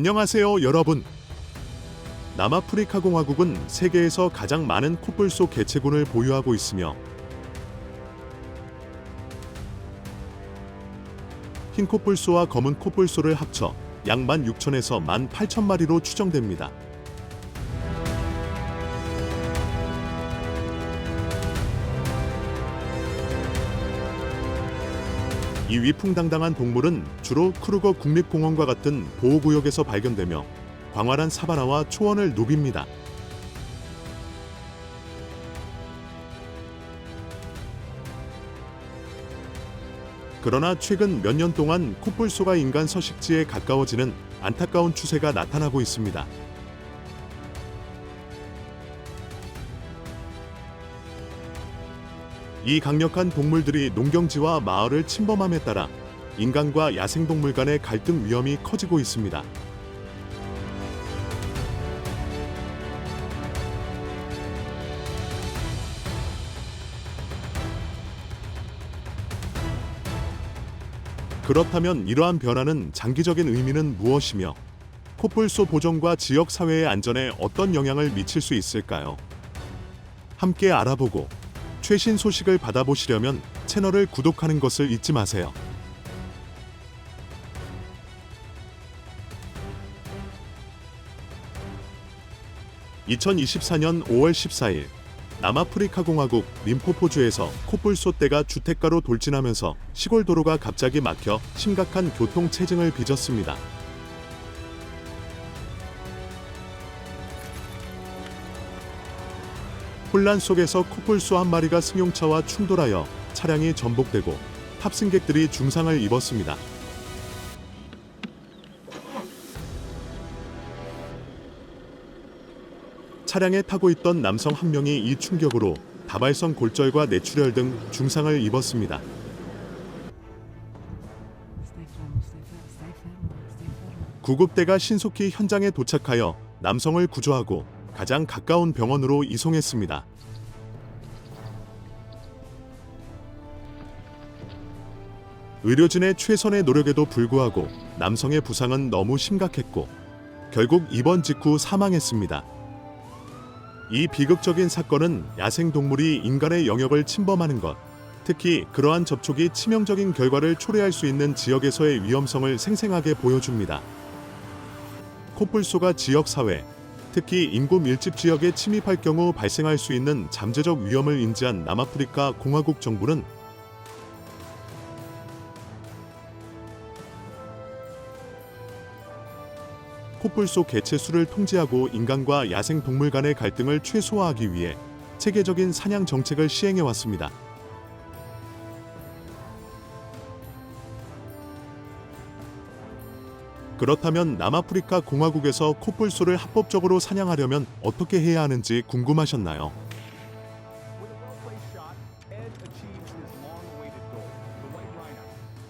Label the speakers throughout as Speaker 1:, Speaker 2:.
Speaker 1: 안녕하세요, 여러분. 남아프리카 공화국은 세계에서 가장 많은 코뿔소 개체군을 보유하고 있으며 흰 코뿔소와 검은 코뿔소를 합쳐 약 16,000에서 18,000마리로 추정됩니다. 이 위풍당당한 동물은 주로 크루거 국립공원과 같은 보호구역에서 발견되며 광활한 사바나와 초원을 누빕니다. 그러나 최근 몇 년 동안 코뿔소가 인간 서식지에 가까워지는 안타까운 추세가 나타나고 있습니다. 이 강력한 동물들이 농경지와 마을을 침범함에 따라 인간과 야생동물 간의 갈등 위험이 커지고 있습니다. 그렇다면 이러한 변화는 장기적인 의미는 무엇이며 코뿔소 보존과 지역 사회의 안전에 어떤 영향을 미칠 수 있을까요? 함께 알아보고 최신 소식을 받아보시려면 채널을 구독하는 것을 잊지 마세요. (2024년 5월 14일) 남아프리카 공화국 림포포주에서 코뿔소떼가 주택가로 돌진하면서 시골 도로가 갑자기 막혀 심각한 교통 체증을 빚었습니다. 혼란 속에서 코뿔소 한 마리가 승용차와 충돌하여 차량이 전복되고 탑승객들이 중상을 입었습니다. 차량에 타고 있던 남성 한 명이 이 충격으로 다발성 골절과 뇌출혈 등 중상을 입었습니다. 구급대가 신속히 현장에 도착하여 남성을 구조하고 가장 가까운 병원으로 이송했습니다. 의료진의 최선의 노력에도 불구하고 남성의 부상은 너무 심각했고 결국 입원 직후 사망했습니다. 이 비극적인 사건은 야생 동물이 인간의 영역을 침범하는 것, 특히 그러한 접촉이 치명적인 결과를 초래할 수 있는 지역에서의 위험성을 생생하게 보여줍니다. 코뿔소가 지역 사회, 특히 인구 밀집 지역에 침입할 경우 발생할 수 있는 잠재적 위험을 인지한 남아프리카 공화국 정부는 코뿔소 개체수를 통제하고 인간과 야생 동물 간의 갈등을 최소화하기 위해 체계적인 사냥 정책을 시행해 왔습니다. 그렇다면 남아프리카 공화국에서 코뿔소를 합법적으로 사냥하려면 어떻게 해야 하는지 궁금하셨나요?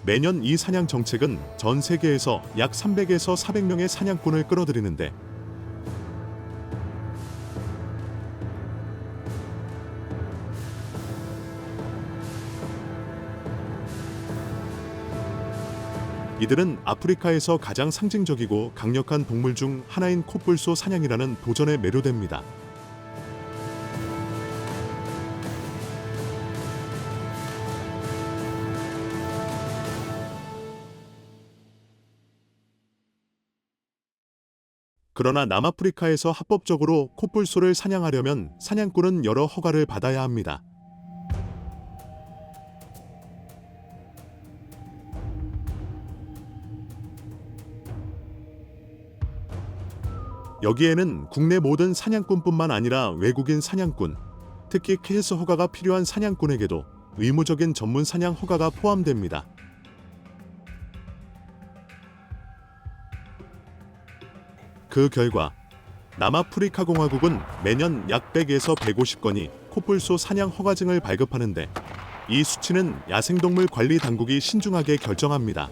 Speaker 1: 매년 이 사냥 정책은 전 세계에서 약 300에서 400명의 사냥꾼을 끌어들이는데 이들은 아프리카에서 가장 상징적이고 강력한 동물 중 하나인 콧불소 사냥이라는 도전에 매료됩니다. 그러나 남아프리카에서 합법적으로 콧불소를 사냥하려면 사냥꾼은 여러 허가를 받아야 합니다. 여기에는 국내 모든 사냥꾼뿐만 아니라 외국인 사냥꾼, 특히 케이스 허가가 필요한 사냥꾼에게도 의무적인 전문 사냥 허가가 포함됩니다. 그 결과 남아프리카 공화국은 매년 약 100에서 150건이 코뿔소 사냥 허가증을 발급하는데 이 수치는 야생동물 관리 당국이 신중하게 결정합니다.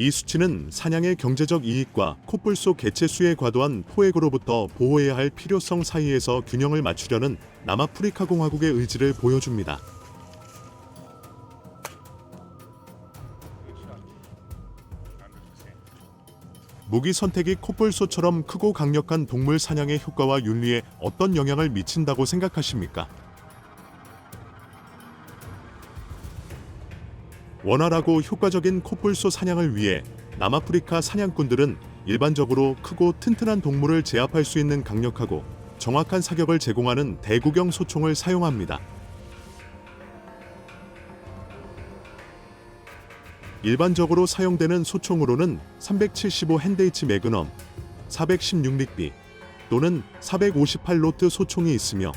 Speaker 1: 이 수치는 사냥의 경제적 이익과 코뿔 소 개체수에 과도한 포획으로부터 보호해야 할 필요성 사이에서 균형을 맞추려는 남아프리카 공화국의 의지를 보여줍니다. 무기 선택이 콧불소처럼 크고 강력한 동물 사냥의 효과와 윤리에 어떤 영향을 미친다고 생각하십니까? 원활하고 효과적인 코뿔소 사냥을 위해 남아프리카 사냥꾼들은 일반적으로 크고 튼튼한 동물을 제압할 수 있는 강력하고 정확한 사격을 제공하는 대구경 소총을 사용합니다. 일반적으로 사용되는 소총으로는 375 핸데이치 매그넘, 416 릭비 또는 458 로트 소총이 있으며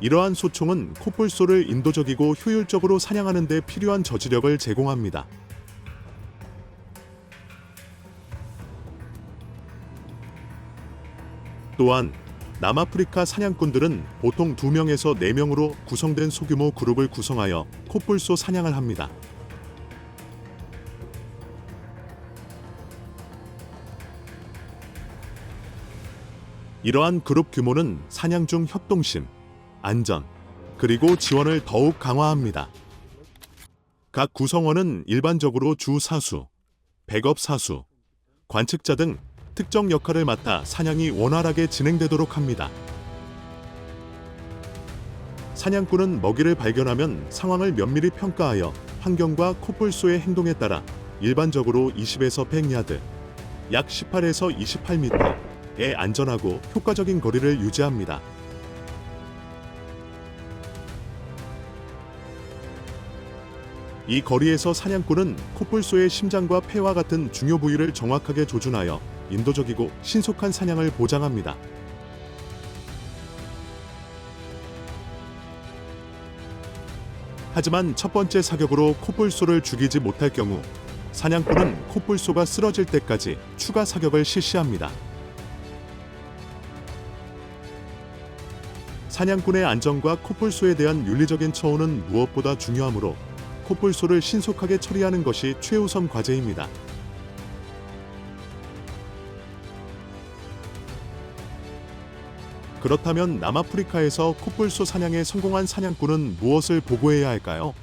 Speaker 1: 이러한 소총은 코뿔소를 인도적이고 효율적으로 사냥하는 데 필요한 저지력을 제공합니다. 또한 남아프리카 사냥꾼들은 보통 2명에서 4명으로 구성된 소규모 그룹을 구성하여 코뿔소 사냥을 합니다. 이러한 그룹 규모는 사냥 중 협동심, 안전, 그리고 지원을 더욱 강화합니다. 각 구성원은 일반적으로 주 사수, 백업 사수, 관측자 등 특정 역할을 맡아 사냥이 원활하게 진행되도록 합니다. 사냥꾼은 먹이를 발견하면 상황을 면밀히 평가하여 환경과 코뿔소의 행동에 따라 일반적으로 20에서 100야드, 약 18에서 2 8미터의 안전하고 효과적인 거리를 유지합니다. 이 거리에서 사냥꾼은 코뿔소의 심장과 폐와 같은 중요 부위를 정확하게 조준하여 인도적이고 신속한 사냥을 보장합니다. 하지만 첫 번째 사격으로 코뿔소를 죽이지 못할 경우 사냥꾼은 코뿔소가 쓰러질 때까지 추가 사격을 실시합니다. 사냥꾼의 안전과 코뿔소에 대한 윤리적인 처우는 무엇보다 중요하므로 코뿔소를 신속하게 처리하는 것이 최우선 과제입니다. 그렇다면 남아프리카에서 코뿔소 사냥에 성공한 사냥꾼은 무엇을 보고해야 할까요?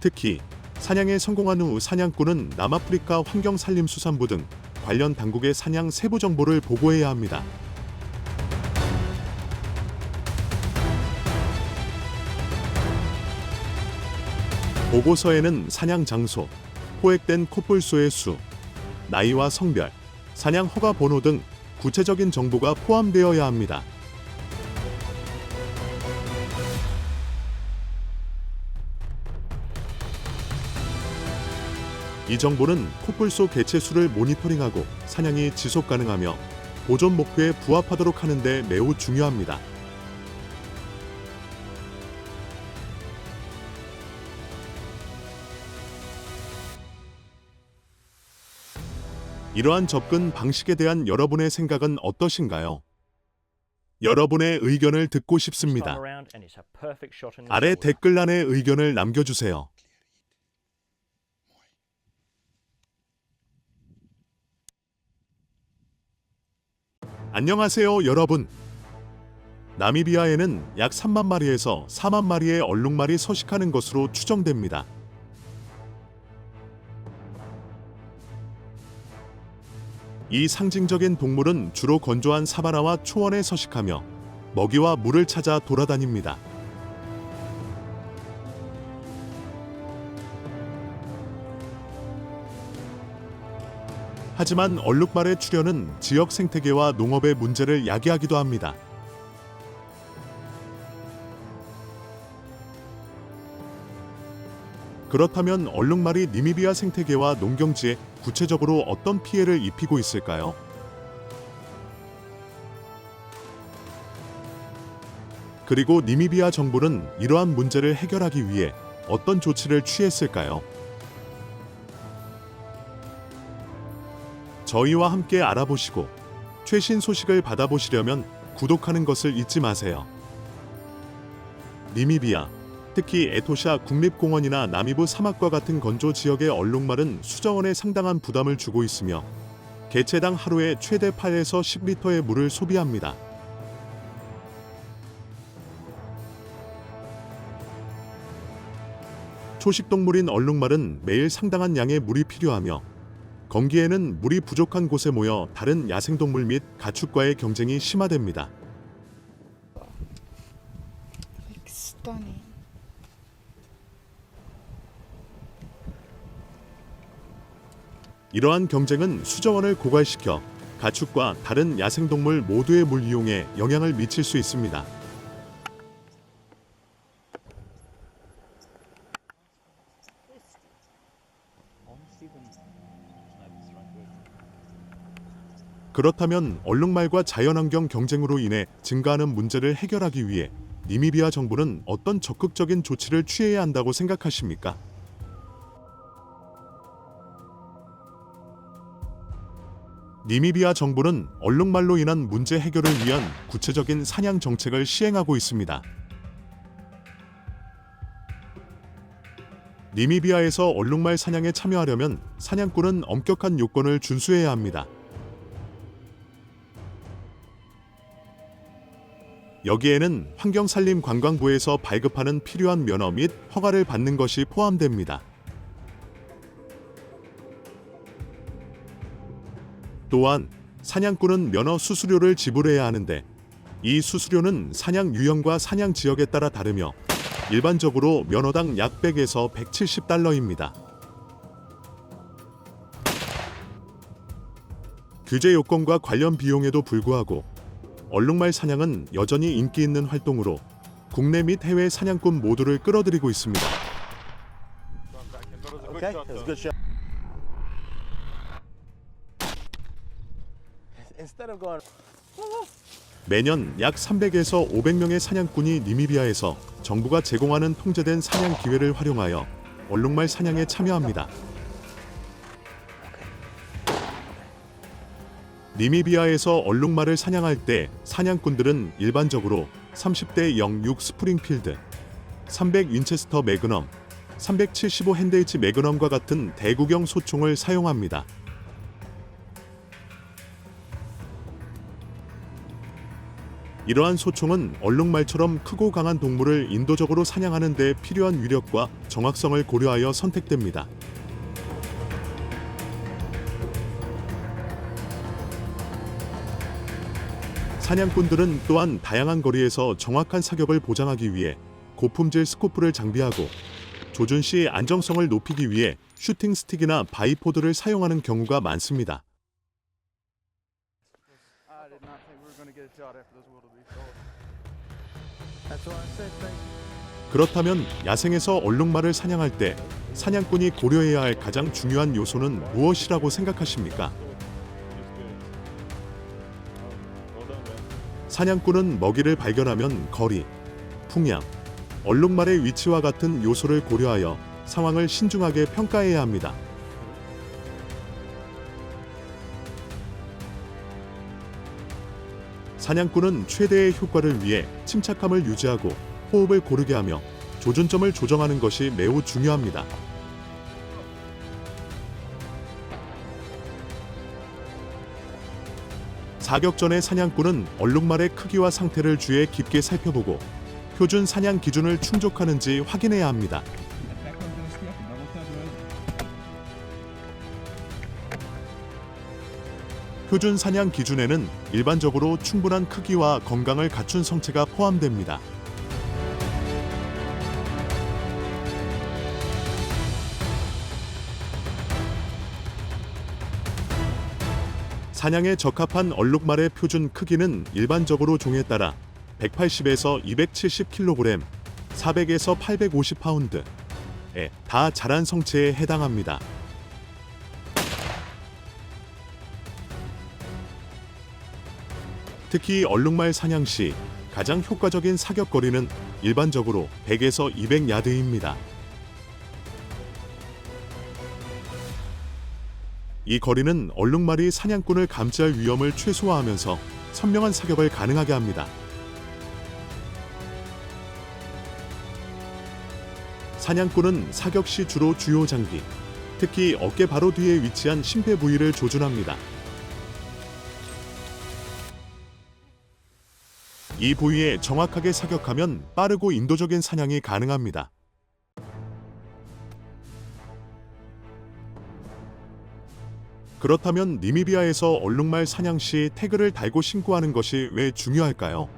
Speaker 1: 특히 사냥에 성공한 후 사냥꾼은 남아프리카 환경산림수산부 등 관련 당국의 사냥 세부 정보를 보고해야 합니다. 보고서에는 사냥 장소, 포획된 코뿔소의 수, 나이와 성별, 사냥 허가 번호 등 구체적인 정보가 포함되어야 합니다. 이 정보는 콧불소 개체 수를 모니터링하고 사냥이 지속 가능하며 보존 목표에 부합하도록 하는데 매우 중요합니다. 이러한 접근 방식에 대한 여러분의 생각은 어떠신가요? 여러분의 의견을 듣고 싶습니다. 아래 댓글란에 의견을 남겨주세요. 안녕하세요, 여러분. 나미비아에는 약 3만 마리에서 4만 마리의 얼룩말이 서식하는 것으로 추정됩니다. 이 상징적인 동물은 주로 건조한 사바나와 초원에 서식하며 먹이와 물을 찾아 돌아다닙니다. 하지만 얼룩말의 출현은 지역 생태계와 농업의 문제를 야기하기도 합니다. 그렇다면 얼룩말이 니미비아 생태계와 농경지에 구체적으로 어떤 피해를 입히고 있을까요? 그리고 니미비아 정부는 이러한 문제를 해결하기 위해 어떤 조치를 취했을까요? 저희와 함께 알아보시고 최신 소식을 받아보시려면 구독하는 것을 잊지 마세요. 니미비아 특히 에토샤 국립공원이나 남이부 사막과 같은 건조 지역의 얼룩말은 수정원에 상당한 부담을 주고 있으며 개체당 하루에 최대 8에서 10리터의 물을 소비합니다. 초식동물인 얼룩말은 매일 상당한 양의 물이 필요하며 건기에는 물이 부족한 곳에 모여 다른 야생동물 및 가축과의 경쟁이 심화됩니다. 익스턴이 이러한 경쟁은 수저원을 고갈시켜 가축과 다른 야생동물 모두의 물 이용에 영향을 미칠 수 있습니다. 그렇다면 얼룩말과 자연환경 경쟁으로 인해 증가하는 문제를 해결하기 위해 니미비아 정부는 어떤 적극적인 조치를 취해야 한다고 생각하십니까? 니미비아 정부는 얼룩말로 인한 문제 해결을 위한 구체적인 사냥 정책을 시행하고 있습니다. 니미비아에서 얼룩말 사냥에 참여하려면 사냥꾼은 엄격한 요건을 준수해야 합니다. 여기에는 환경산림관광부에서 발급하는 필요한 면허 및 허가를 받는 것이 포함됩니다. 또한 사냥꾼은 면허 수수료를 지불해야 하는데 이 수수료는 사냥 유형과 사냥 지역에 따라 다르며 일반적으로 면허당 약 100에서 170달러입니다. 규제 요건과 관련 비용에도 불구하고 얼룩말 사냥은 여전히 인기 있는 활동으로 국내 및 해외 사냥꾼 모두를 끌어들이고 있습니다. Okay, 매년 약 300에서 500명의 사냥꾼이 니미비아에서 정부가 제공하는 통제된 사냥 기회를 활용하여 얼룩말 사냥에 참여합니다. 니미비아에서 얼룩말을 사냥할 때 사냥꾼들은 일반적으로 30대 06 스프링필드, 300 윈체스터 매그넘, 375 핸데이치 매그넘과 같은 대구경 소총을 사용합니다. 이러한 소총은 얼룩말처럼 크고 강한 동물을 인도적으로 사냥하는 데 필요한 위력과 정확성을 고려하여 선택됩니다. 사냥꾼들은 또한 다양한 거리에서 정확한 사격을 보장하기 위해 고품질 스코프를 장비하고 조준 시 안정성을 높이기 위해 슈팅 스틱이나 바이포드를 사용하는 경우가 많습니다. 그렇다면 야생에서 얼룩말을 사냥할 때 사냥꾼이 고려해야 할 가장 중요한 요소는 무엇이라고 생각하십니까? 사냥꾼은 먹이를 발견하면 거리, 풍향, 얼룩말의 위치와 같은 요소를 고려하여 상황을 신중하게 평가해야 합니다. 사냥꾼은 최대의 효과를 위해 침착함을 유지하고 호흡을 고르게 하며 조준점을 조정하는 것이 매우 중요합니다. 사격 전에 사냥꾼은 얼룩말의 크기와 상태를 주의 깊게 살펴보고 표준 사냥 기준을 충족하는지 확인해야 합니다. 표준 사냥 기준에는 일반적으로 충분한 크기와 건강을 갖춘 성체가 포함됩니다. 사냥에 적합한 얼룩말의 표준 크기는 일반적으로 종에 따라 180에서 270kg, 400에서 850파운드에 다 자란 성체에 해당합니다. 특히 얼룩말 사냥 시 가장 효과적인 사격 거리는 일반적으로 100에서 200야드입니다. 이 거리는 얼룩말이 사냥꾼을 감지할 위험을 최소화하면서 선명한 사격을 가능하게 합니다. 사냥꾼은 사격 시 주로 주요 장비, 특히 어깨 바로 뒤에 위치한 심폐 부위를 조준합니다. 이 부위에 정확하게 사격하면 빠르고 인도적인 사냥이 가능합니다. 그렇다면 니미비아에서 얼룩말 사냥 시 태그를 달고 신고하는 것이 왜 중요할까요?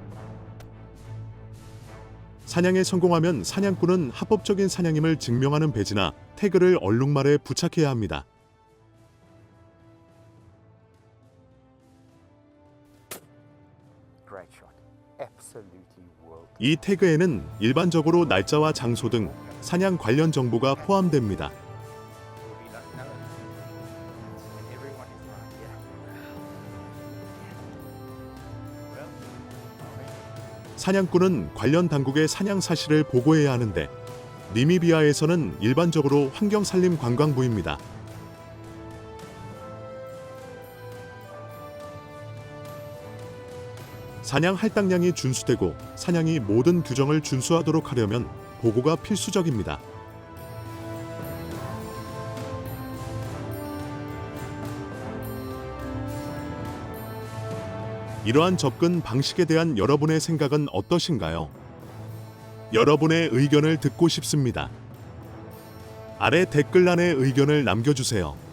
Speaker 1: 사냥에 성공하면 사냥꾼은 합법적인 사냥임을 증명하는 배지나 태그를 얼룩말에 부착해야 합니다. 이 태그에는 일반적으로 날짜와 장소 등 사냥 관련 정보가 포함됩니다. 사냥꾼은 관련 당국의 사냥 사실을 보고해야 하는데 니미비아에서는 일반적으로 환경살림 관광부입니다. 사냥 할당량이 준수되고 사냥이 모든 규정을 준수하도록 하려면 보고가 필수적입니다. 이러한 접근 방식에 대한 여러분의 생각은 어떠신가요? 여러분의 의견을 듣고 싶습니다. 아래 댓글란에 의견을 남겨주세요.